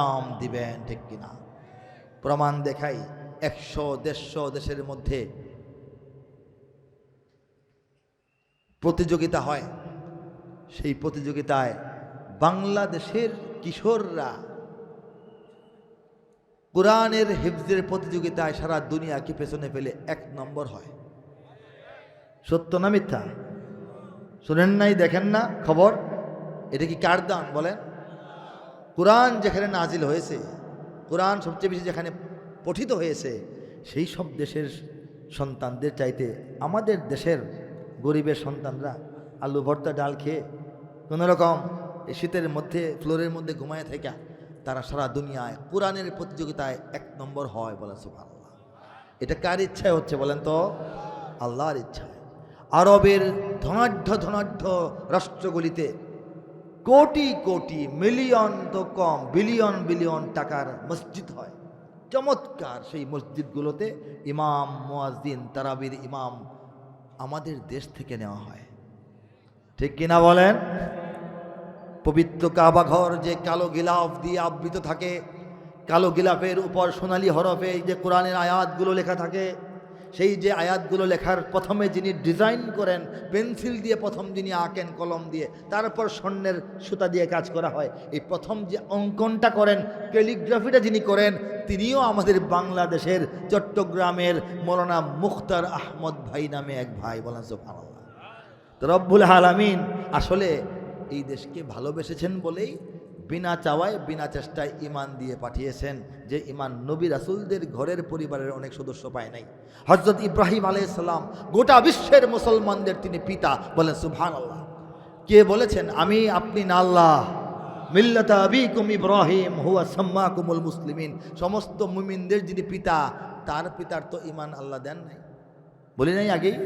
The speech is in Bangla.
নাম দিবেন, ঠিক কিনা? প্রমাণ দেখাই, একশো, দেড়শো দেশের মধ্যে প্রতিযোগিতা হয়। সেই প্রতিযোগিতায় বাংলাদেশের কিশোররা কোরআনের হিফজের প্রতিযোগিতায় সারা দুনিয়াকে পেছনে ফেলে এক নম্বর হয়। সত্য না মিথ্যা? শোনেন নাই, দেখেন না, খবর। এটা কি কার দান বলেন? কোরআন যেখানে নাজিল হয়েছে, কোরআন সবচেয়ে বেশি যেখানে পঠিত হয়েছে, সেই সব দেশের সন্তানদের চাইতে আমাদের দেশের গরিবের সন্তানরা আলু, ভর্তা, ডাল খেয়ে কোনো রকম এই শীতের মধ্যে, ফ্লোরের মধ্যে ঘুমায় থেকে, তারা সারা দুনিয়ায় কোরআনের প্রতিযোগিতায় এক নম্বর হয় বলে সুবহানাল্লাহ। এটা কার ইচ্ছায় হচ্ছে বলেন তো? আল্লাহর ইচ্ছায়। আরবের ধনাঢ্য ধনাঢ্য রাষ্ট্রগুলিতে কোটি কোটি মিলিয়ন তো কম, বিলিয়ন বিলিয়ন টাকার মসজিদ হয়। চমৎকার সেই মসজিদগুলোতে ইমাম, মুয়াজ্জিন, তারাবির ইমাম আমাদের দেশ থেকে নেওয়া হয়। ঠিক কিনা বলেন? পবিত্র কাবাঘর যে কালো গিলাফ দিয়ে আবৃত থাকে, কালো গিলাফের উপর সোনালি হরফে যে কোরআনের আয়াতগুলো লেখা থাকে সেই যে আয়াতগুলো লেখার প্রথমে যিনি ডিজাইন করেন, পেন্সিল দিয়ে প্রথম যিনি আঁকেন, কলম দিয়ে, তারপর স্বর্ণের সুতা দিয়ে কাজ করা হয়। এই প্রথম যে অঙ্কনটা করেন, ক্যালিগ্রাফিটা যিনি করেন, তিনিও আমাদের বাংলাদেশের চট্টগ্রামের মৌলানা মুখতার আহমদ ভাই নামে এক ভাই বলেন তো রব্বুল আলামিন, আসলে এই দেশকে ভালোবেসেছেন বলেই বিনা চাওয়ায়, বিনা চেষ্টায় ইমান দিয়ে পাঠিয়েছেন, যে ইমান নবী রাসুলদের ঘরের পরিবারের অনেক সদস্য পায় নাই। হজরত ইব্রাহিম আলাইসাল্লাম গোটা বিশ্বের মুসলমানদের তিনি পিতা বলেন সুবহান আল্লাহ কে বলেছেন, আমি, আপনি না আল্লাহ। মিল্লাতা আবিকুম ইব্রাহিম, হুয়া সাম্মাকুমুল মুসলিমিন। সমস্ত মুমিনদের যিনি পিতা, তার পিতার তো ইমান আল্লাহ দেন নাই। বলি নাই আগেই?